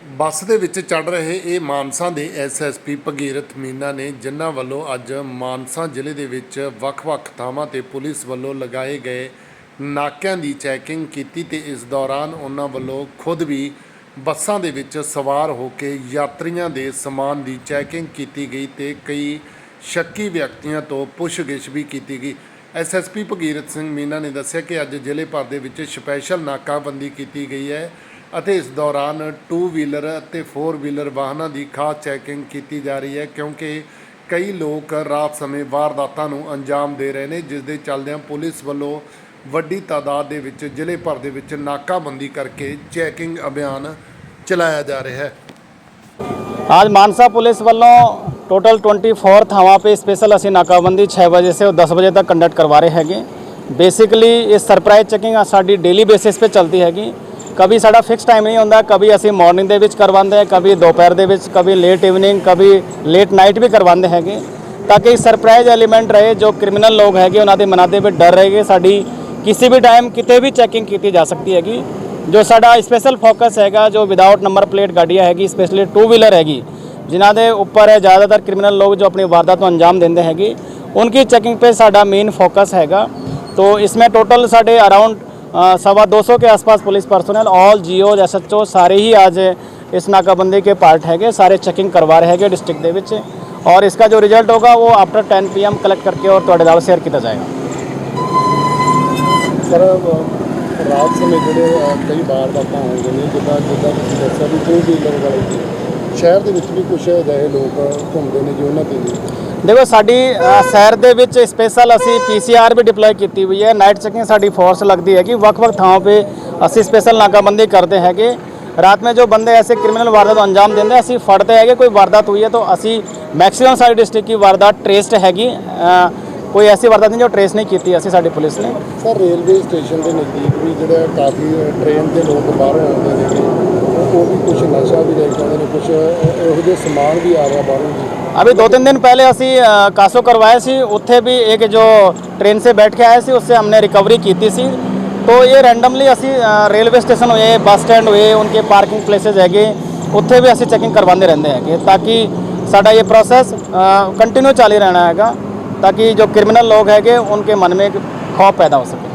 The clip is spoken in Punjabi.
ਬੱਸ ਦੇ ਵਿੱਚ ਚੜ ਰਹੇ ਇਹ ਮਾਨਸਾ ਦੇ ਐਸਐਸਪੀ ਭਗੀਰਥ ਮੀਨਾ ਨੇ ਜਿਨ੍ਹਾਂ ਵੱਲੋਂ ਅੱਜ ਮਾਨਸਾ ਜ਼ਿਲ੍ਹੇ ਦੇ ਵਿੱਚ ਵੱਖ-ਵੱਖ ਥਾਵਾਂ ਤੇ ਪੁਲਿਸ ਵੱਲੋਂ ਲਗਾਏ ਗਏ ਨਾਕਿਆਂ ਦੀ ਚੈਕਿੰਗ ਕੀਤੀ ਤੇ ਇਸ ਦੌਰਾਨ ਉਹਨਾਂ ਵੱਲੋਂ ਖੁਦ ਵੀ ਬੱਸਾਂ ਦੇ ਵਿੱਚ ਸਵਾਰ ਹੋ ਕੇ ਯਾਤਰੀਆਂ ਦੇ ਸਮਾਨ ਦੀ ਚੈਕਿੰਗ ਕੀਤੀ ਗਈ ਤੇ ਕਈ ਸ਼ੱਕੀ ਵਿਅਕਤੀਆਂ ਤੋਂ ਪੁੱਛਗਿੱਛ ਵੀ ਕੀਤੀ ਗਈ। ਐਸਐਸਪੀ ਭਗੀਰਥ ਸਿੰਘ ਮੀਨਾ ਨੇ ਦੱਸਿਆ ਕਿ ਅੱਜ ਜ਼ਿਲ੍ਹੇ ਭਰ ਦੇ ਵਿੱਚ ਸਪੈਸ਼ਲ ਨਾਕਾਬੰਦੀ ਕੀਤੀ ਗਈ ਹੈ। ਅਤੇ ਇਸ ਦੌਰਾਨ 2 ਵੀਲਰ ਅਤੇ 4 ਵੀਲਰ ਵਾਹਨਾਂ ਦੀ ਖਾਸ ਚੈਕਿੰਗ ਕੀਤੀ ਜਾ ਰਹੀ ਹੈ ਕਿਉਂਕਿ ਕਈ ਲੋਕ ਰਾਤ ਸਮੇਂ ਵਾਰਦਾਤਾਂ ਨੂੰ ਅੰਜਾਮ ਦੇ ਰਹੇ ਨੇ ਜਿਸ ਦੇ ਚੱਲਦਿਆਂ ਪੁਲਿਸ ਵੱਲੋਂ ਵੱਡੀ ਤਾਦਾਦ ਦੇ ਵਿੱਚ ਜ਼ਿਲ੍ਹੇ ਭਰ ਦੇ ਵਿੱਚ ਨਾਕਾਬੰਦੀ ਕਰਕੇ ਚੈਕਿੰਗ ਅਭਿਆਨ ਚਲਾਇਆ ਜਾ ਰਿਹਾ ਹੈ आज मानसा पुलिस ਵੱਲੋਂ ਟੋਟਲ 24 ਥਾਵਾਂ पे ਸਪੈਸ਼ਲ ਅਸੀਂ ਨਾਕਾਬੰਦੀ 6 ਵਜੇ ਸੇ 10 ਵਜੇ ਤੱਕ ਕੰਡਕਟ ਕਰਵਾ ਰਹੇ ਹੈਗੇ ਬੇਸਿਕਲੀ ਇਹ ਸਰਪ੍ਰਾਈਜ਼ ਚੈਕਿੰਗ ਸਾਡੀ ਡੇਲੀ ਬੇਸਿਸ ਤੇ ਚੱਲਦੀ ਹੈਗੀ कभी सा फिक्स टाइम नहीं होंगे कभी असं मॉर्निंग करवाते हैं, कभी दोपहर के कभी लेट ईवनिंग कभी लेट नाइट भी करवाते हैं ताकि सरप्राइज़ एलीमेंट रहे, जो क्रिमिनल लोग है उन्होंने मना के डर रहे किसी भी टाइम कित भी चैकिंग की जा सकती हैगी, जो सा स्पेसल फोकस हैगा, जो विदाउट नंबर प्लेट गाड़ियाँ हैगी स्पेसली टू व्हीलर हैगी जिन्हों के उपर है ज़्यादातर क्रिमिनल लोग जो अपनी वारदात को अंजाम देंगे हैगी, उनकी चैकिंग पर सा मेन फोकस हैगा तो इसमें टोटल साढ़े अराउंड सवा दो सौ के आसपास पुलिस पर्सनल ऑल जियो एस एच ओ सारे ही आज इस नाकाबंदी के पार्ट हैगे सारे चेकिंग करवा रहे हैं डिस्ट्रिक्ट ਦੇ ਵਿੱਚ और इसका जो रिजल्ट होगा वो आफ्टर 10 पीएम कलेक्ट करके और ਤੁਹਾਡੇ ਨਾਲ ਸ਼ੇਅਰ ਕੀਤਾ ਜਾਏਗਾ ਸਰ ਰਾਤ ਸਮੇਂ ਜਿਹੜੇ ਅ, ਕਈ ਵਾਰਦਾਤਾਂ ਹੁੰਦੇ ਨੇ ਜਿੱਦਾਂ ਜਿੱਦਾਂ ਤੁਸੀਂ ਦੱਸਿਆ ਵੀ ਟੂ ਵੀਲਰ ਵਾਲੇ ਜੀ ਸ਼ਹਿਰ ਦੇ ਵਿੱਚ ਵੀ ਕੁਝ ਅਜਿਹੇ ਲੋਕ ਘੁੰਮਦੇ ਨੇ ਜੀ ਉਹਨਾਂ ਤੇ ਵੀ ਦੇਖੋ ਸਾਡੀ ਅ, ਸ਼ਹਿਰ ਦੇ ਵਿੱਚ ਸਪੈਸ਼ਲ ਅਸੀਂ ਪੀਸੀਆਰ ਵੀ ਡਿਪਲੋਏ ਕੀਤੀ ਹੋਈ ਹੈ ਨਾਈਟ ਚੈਕਿੰਗ ਸਾਡੀ ਫੋਰਸ ਲੱਗਦੀ ਹੈ ਕਿ ਵੱਖ-ਵੱਖ ਥਾਵਾਂ 'ਤੇ ਅਸੀਂ ਸਪੈਸ਼ਲ ਨਾਕਾਬੰਦੀ ਕਰਦੇ ਹੈਗੇ ਰਾਤ में जो बंदे ऐसे क्रिमिनल वारदात को अंजाम देंगे ਅਸੀਂ ਫੜਦੇ ਹੈਗੇ ਕੋਈ ਵਾਰਦਾਤ ਹੋਈ ਹੈ ਤਾਂ ਅਸੀਂ ਮੈਕਸਿਮਮ ਸਾਡੀ ਡਿਸਟ੍ਰਿਕਟ ਦੀ ਵਾਰਦਾਤ ਟ੍ਰੇਸਡ ਹੈਗੀ ਅ, ਕੋਈ ਐਸੀ ਵਾਰਦਾਤ ਨਹੀਂ ਜੋ ਟ੍ਰੇਸ ਨਹੀਂ ਕੀਤੀ ਅਸੀਂ ਸਾਡੀ ਪੁਲਿਸ ਨੇ ਸਰ ਰੇਲਵੇ ਸਟੇਸ਼ਨ ਦੇ ਨਜ਼ਦੀਕ ਵੀ ਜਿਹੜਾ ਕਾਫੀ ਟ੍ਰੇਨ ਦੇ ਲੋਕ ਬਾਹਰੋਂ ਆਉਂਦੇ ਨੇ ਉਹ ਵੀ ਕੁਝ ਨਸ਼ਾ ਵੀ ਲੈ ਕੇ ਆਉਂਦੇ ਨੇ ਕੁਝ ਇਹੋ ਜਿਹੇ ਸਮਾਨ ਵੀ ਆ ਰਿਹਾ ਬਾਹਰੋਂ ਜੀ अभी दो तीन दिन पहले ਅਸੀਂ ਅ, ਕਾਸੋ ਕਰਵਾਏ ਸੀ ਉੱਥੇ ਵੀ ਇੱਕ ਜੋ ट्रेन से बैठ के आए सी उससे हमने रिकवरी ਕੀਤੀ ਸੀ तो ये रैंडमली ਅਸੀਂ रेलवे स्टेशन ਹੋਏ ਬੱਸ ਸਟੈਂਡ ਹੋਏ उनके पार्किंग प्लेसेस ਹੈਗੇ ਉੱਥੇ ਵੀ ਅਸੀਂ ਚੈਕਿੰਗ ਕਰਵਾਉਂਦੇ ਰਹਿੰਦੇ ਹੈਗੇ ਤਾਂ ਕਿ ਸਾਡਾ ਇਹ ਪ੍ਰੋਸੈਸ ਕੰਟੀਨਿਊ ਚੱਲ ਹੀ ਰਹਿਣਾ ਹੈਗਾ ਤਾਂ ਕਿ ਜੋ ਕ੍ਰਿਮੀਨਲ ਲੋਕ ਹੈਗੇ उनके मन में एक खौफ पैदा हो सके